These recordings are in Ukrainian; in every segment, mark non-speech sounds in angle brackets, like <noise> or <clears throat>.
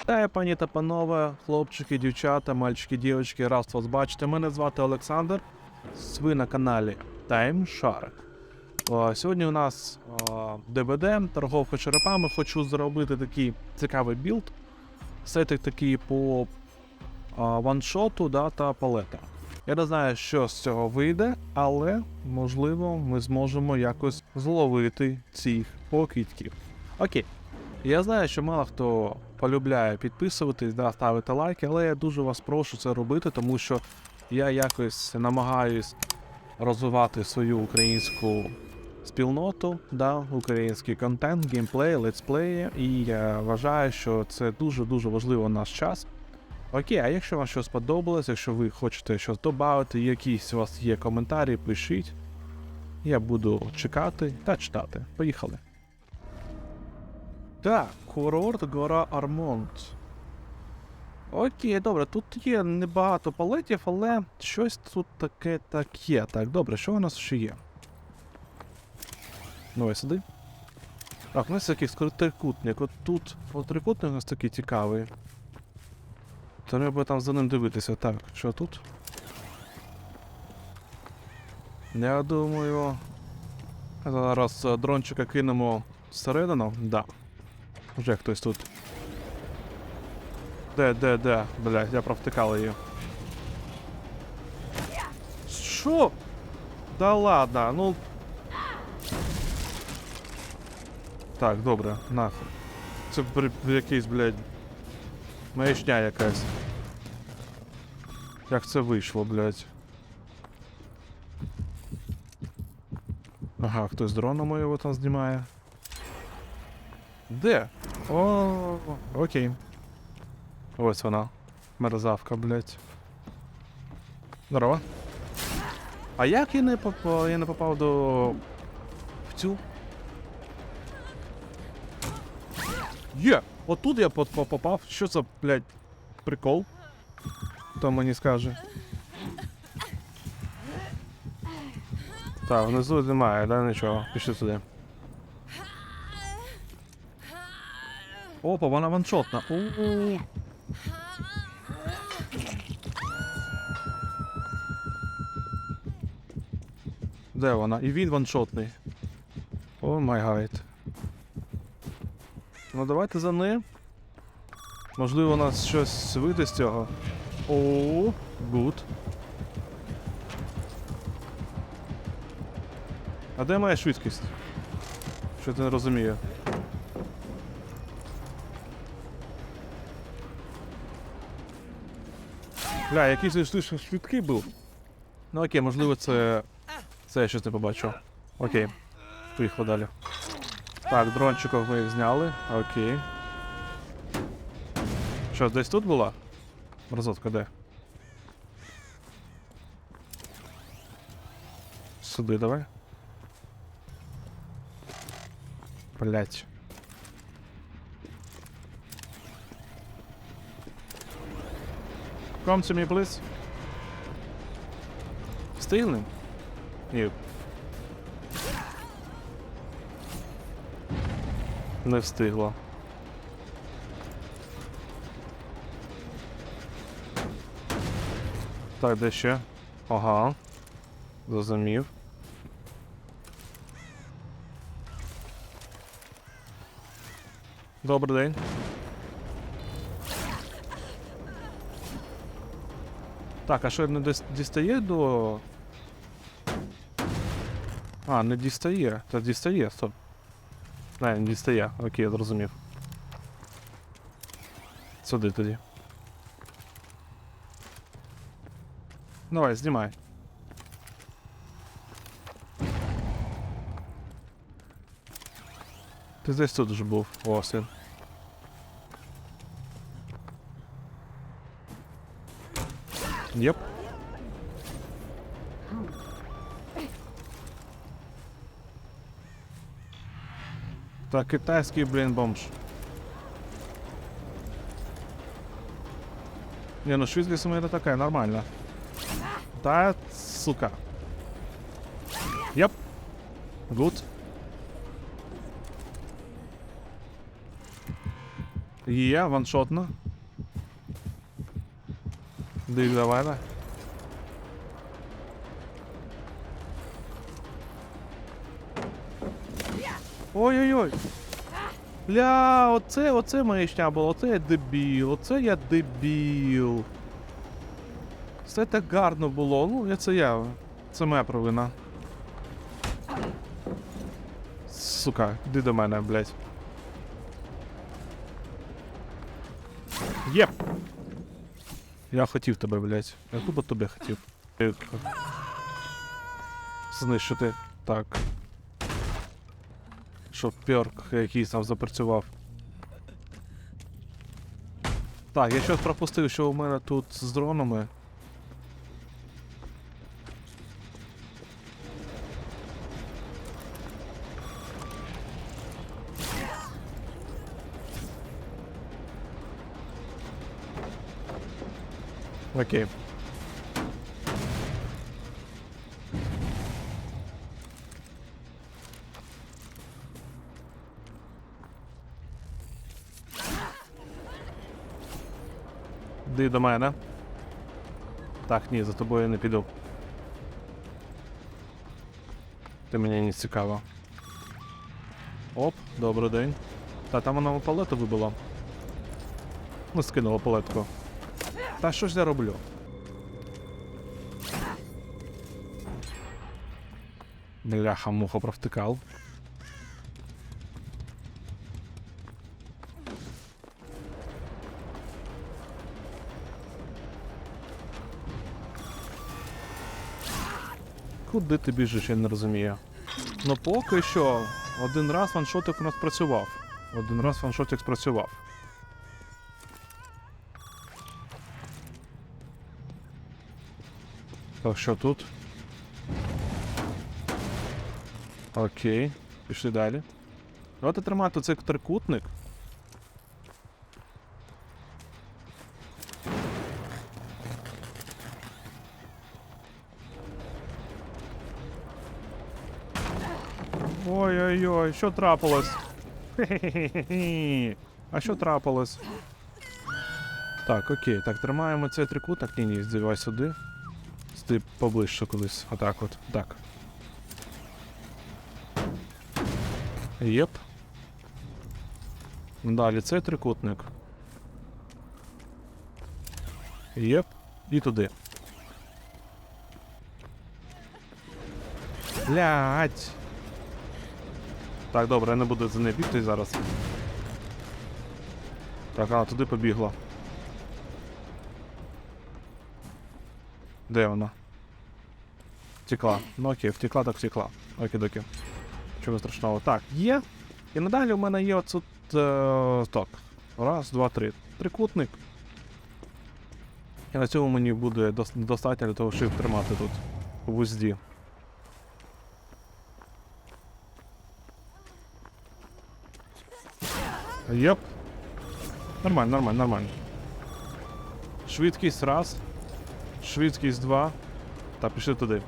Вітаю, пані та панове, хлопчики, дівчата, мальчики, дівчатки, раз вас бачите. Мене звати Олександр. Ви на каналі Time Shark. О, Сьогодні у нас о, ДБД, торговка черепами. Хочу зробити такий цікавий білд. Сетик такий по о, ваншоту да, та палета. Я не знаю, що з цього вийде, але можливо ми зможемо якось зловити цих покидьків. Окей. Я знаю, що мало хто полюбляє підписуватись, да, ставити лайки, але я дуже вас прошу це робити, тому що я якось намагаюсь розвивати свою українську спільноту, да, український контент, геймплей, летсплеї, і я вважаю, що це дуже-дуже важливо в наш час. Окей, а якщо вам щось сподобалось, якщо ви хочете щось додати, якісь у вас є коментарі, пишіть. Я буду чекати та читати. Поїхали. Так, курорт гора Армонт. Окей, добре, тут є небагато палетів, але щось тут таке так є. Так, добре, що у нас ще є? Давай сюди. Так, у нас якийсь трикутник. От тут трикутник у нас такий цікавий. Треба там за ним дивитися. Так, що тут? Я думаю. Зараз е, дрончика кинемо всередину. Да. Вже хтось тут. Де, де, де? Блядь, я провтикала її. Що? Да ладно, ну. Так, добре, нахуй. Це якийсь, блядь. Маячня якась. Як це вийшло, блядь? Ага, хтось дроном його там знімає. Де? О, окей. Ось вона. Мерзавка, блядь. Здорово. А як я не попав, я не попав до. в цю? Є! Отут я по- по- попав. Що це, блядь, прикол? Хто мені скаже? Так, внизу немає, да, нічого. Пішли сюди. Опа, вона ваншотна. У -у -у. Де вона? І він ваншотний. О май гайд. Ну давайте за ним. Можливо, у нас щось вийде з цього. О, гуд. А де моя швидкість? Що ти не розумію? Бля, якийсь же швидкий був. Ну окей, можливо, це. Це я щось не побачив. Окей. Поїхали далі. Так, дрончиків ми їх зняли. Окей. Що, десь тут була? Мразотка, де? Сюди давай. Блять. Come to me, please. Встигнем? Ні. Не встигла. Так, де ще? Ага. Зрозумів. Добрий день. Так, а що не дістає до. А, не дістає. Та дістає, стоп. Не, не дістає. Окей, зрозумів. Сюди тоді. Давай, знімай. Ти десь тут вже був, о, син. Єп. Та китайський, блин бомж. Не, ну швид лесом это такая, нормально. Да, сука. Yep. Good. Є, ваншотно. Дивік давай, да. Ой-ой-ой. Ля, оце, оце маячня була, оце я дебіл, оце я дебіл. Все так гарно було. Ну, це я. Це моя провина. Сука, йди до мене, блядь. Єп! Я хотів тебе, блядь. Я тупо тебе хотів. Знищити. Так. Щоб перк якийсь там запрацював. Так, я щось пропустив, що у мене тут з дронами. Окей. Йди до мене. Так, ні, за тобою я не піду. Ти мені не цікаво. Оп, добрий день. Та там вона палету вибила. Ну, скинула палетку. Та що ж я роблю? Бляха, муха провтикав. Куди ти біжиш, я не розумію. Ну поки що, один раз ваншотик у нас працював. Один раз ваншотик спрацював. Так, що тут? Окей, пішли далі. Давайте тримати цей трикутник. Ой-ой-ой, що трапилось? Хе-хе-хе-хе. А що трапилось? Так, окей, так, тримаємо цей трикутник. Ні, ні, здивай сюди. Сюди поближче колись. Отак от. Так. Єп. Далі цей трикутник. Єп. І туди. Блять. Так, добре, я не буду за нею бігти зараз. Так, а, туди побігла. Де вона? Втекла. Ну окей, втекла, так втекла. Окей, доки. Чого страшного. Так, є. І надалі у мене є оцут. Е, так. Раз, два, три. Трикутник. І на цьому мені буде достатньо для того, щоб тримати тут у вузді. Єп. Нормально, нормально, нормально. Швидкість раз. Швидкість два. Та пішли туди.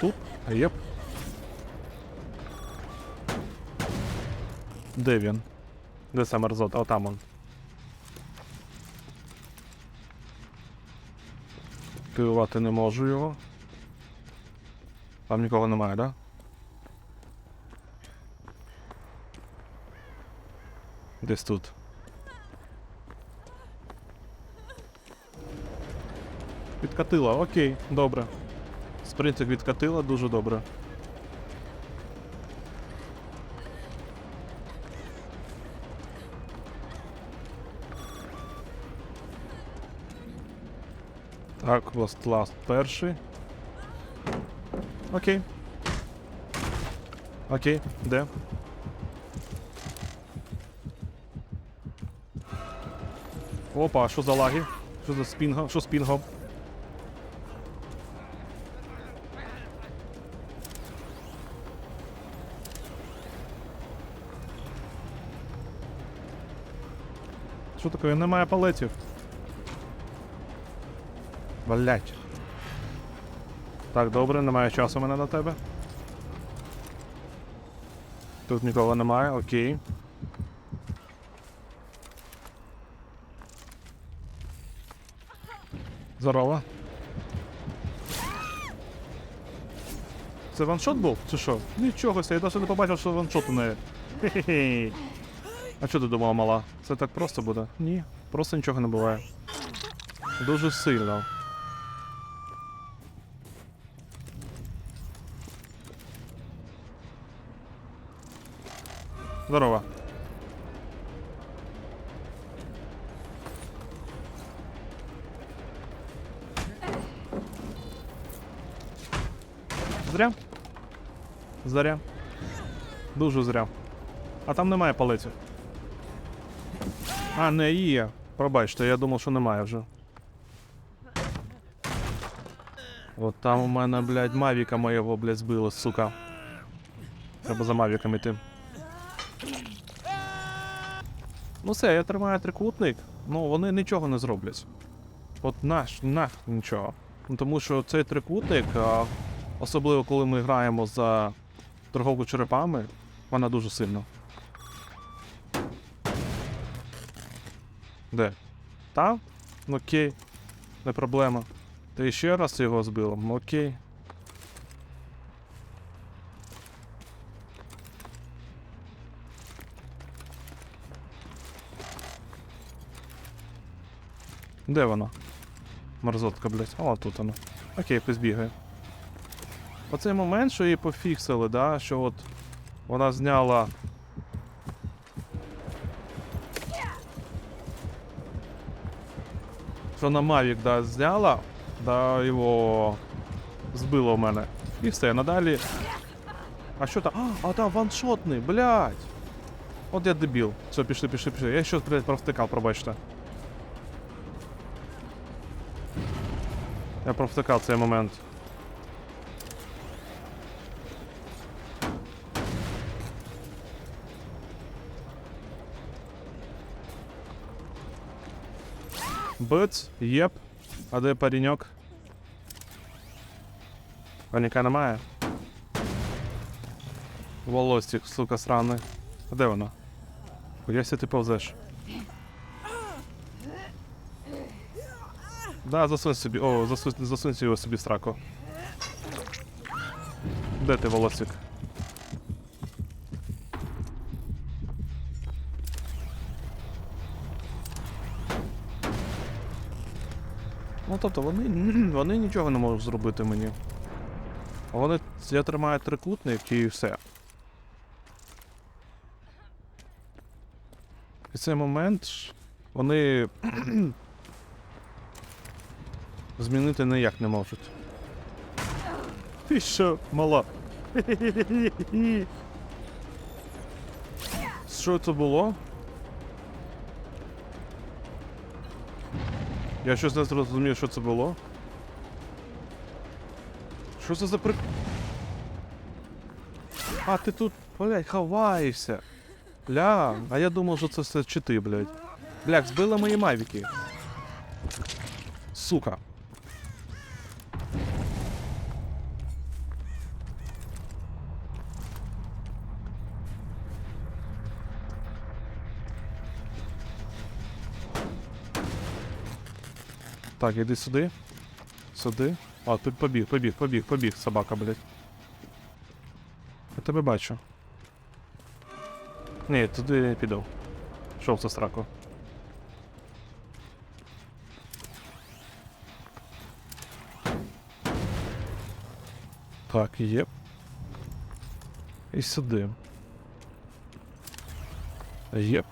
Тут? Єп. Де він? Де саме мерзота? О, там он. Пивувати не можу його. Там нікого немає, да? Десь тут. Відкатила, окей, добре. Спринтик відкатила, дуже добре. Так, Last перший. Окей. Окей, де? Опа, що за лаги? Що за спінгом? Що з? Що таке? Немає палетів. Блять. Так, добре, немає часу мене на тебе. Тут нікого немає, окей. Здорово. Це ваншот був? Чи що? Нічого себе, я навіть не побачив, що ваншот у неї. Хе-хе-хе. А що ти думала, мала? Це так просто буде? Ні, просто нічого не буває. Дуже сильно. Здорово. Зря. Зря. Дуже зря. А там немає палетів. А, не є. Пробачте, я думав, що немає вже. От там у мене, блядь, мавіка моєго, блядь, збило, сука. Треба за мавіком іти. Ну все, я тримаю трикутник. Ну, вони нічого не зроблять. От наш, нах, нічого. Ну, тому що цей трикутник, особливо коли ми граємо за торговку черепами, вона дуже сильна. Де? Ну, Окей. Не проблема. Ти ще раз його? Ну, Окей. Де вона? Мерзотка, блядь. О, тут вона. Окей, пусть бігає. Оцей момент, що її пофіксили, да, що от вона зняла. Що на Mavic, да, зняла, да, його збило в мене. І все, надалі. А що там? А, а там ваншотний, блядь. От я дебіл. Все, пішли, пішли, пішли. Я щось, блядь, провтикав, пробачте. Я провтикав цей момент. Быц, єп. А де пареньок? Паніка немає. Волостик, сука, сраний. А де вона? Кудись ти повзеш. Да, засунь собі. О, засунь, засунь його собі в сраку. Де ти, волосик? Ну тобто вони, <clears throat> вони нічого не можуть зробити мені. Вони. Я тримаю трикутник і все. І цей момент вони <clears throat> змінити ніяк не можуть. Ти що, мала? Що це було? Я щось не зрозумів, що це було. Що це за при... А, ти тут, блядь, ховаєшся. Бля, а я думав, що це все чити, блядь. Бляк, збили мої мавіки. Сука. Так, іди сюди. Сюди. А, тут побіг, побіг, побіг, побіг, собака, блядь. Я тебе бачу. Ні, туди не піду. Шов за сраку. Так, є. І сюди. Єп.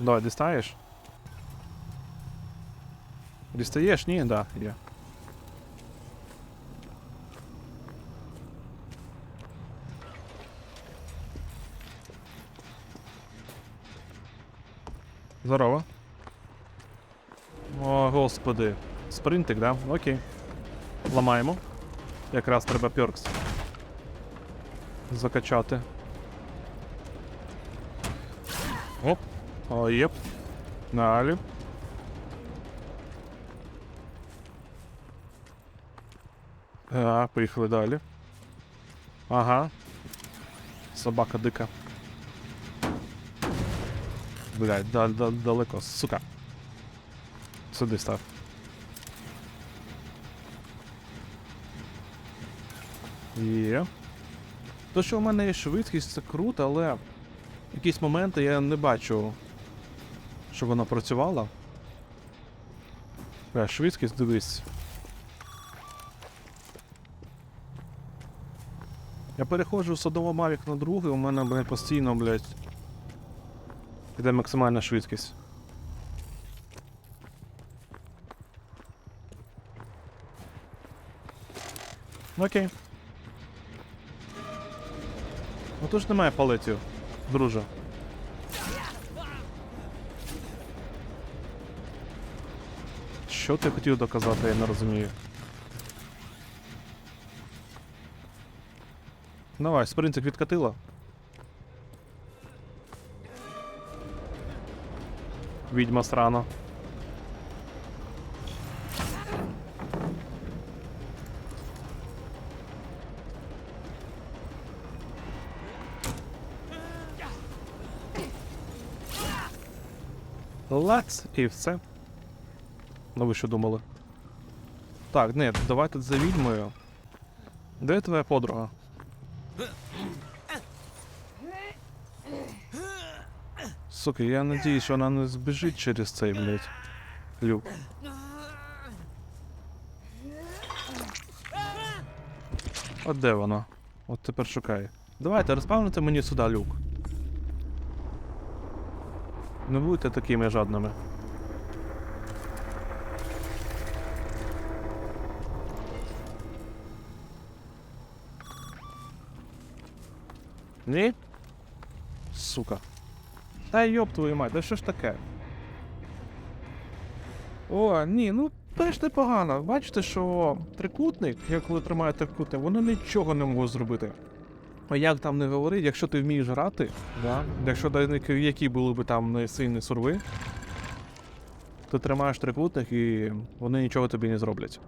Давай, дістаєш? Дістаєш? Ні, да, є. Здорово. О, господи. Спринтик, да? Окей. Ламаємо. Якраз треба перкс. Закачати. Оп. О, єп. Далі. Так, поїхали далі. Ага. Собака дика. Блядь, да, да, далеко, сука. Сюди став. Є. То, що в мене є швидкість, це круто, але якісь моменти я не бачу, щоб вона працювала. Швидкість, дивись. Я переходжу з одного Mavic на другий, у мене, блядь, постійно, блядь, іде максимальна швидкість. Окей. Ну тут ж немає палетів, друже. Що ти хотів доказати, я не розумію. Давай, спринтик відкатила. Відьма срана. Лац і все. Ну ви що думали? Так, не, давайте за відьмою. Де твоя подруга? Сука, я надіюсь, що вона не збіжить через цей, блядь, люк. От де вона? От тепер шукай. Давайте розпавните мені сюди люк. Не будьте такими жадними. Ні? Сука. Та йоп твою мать, да що ж таке? О, ні, ну теж непогано. Бачите, що трикутник, я коли тримаю трикутник, воно нічого не можу зробити. А як там не говорить, якщо ти вмієш грати, да? якщо які були б там не сильні сурви, ти тримаєш трикутник і вони нічого тобі не зроблять.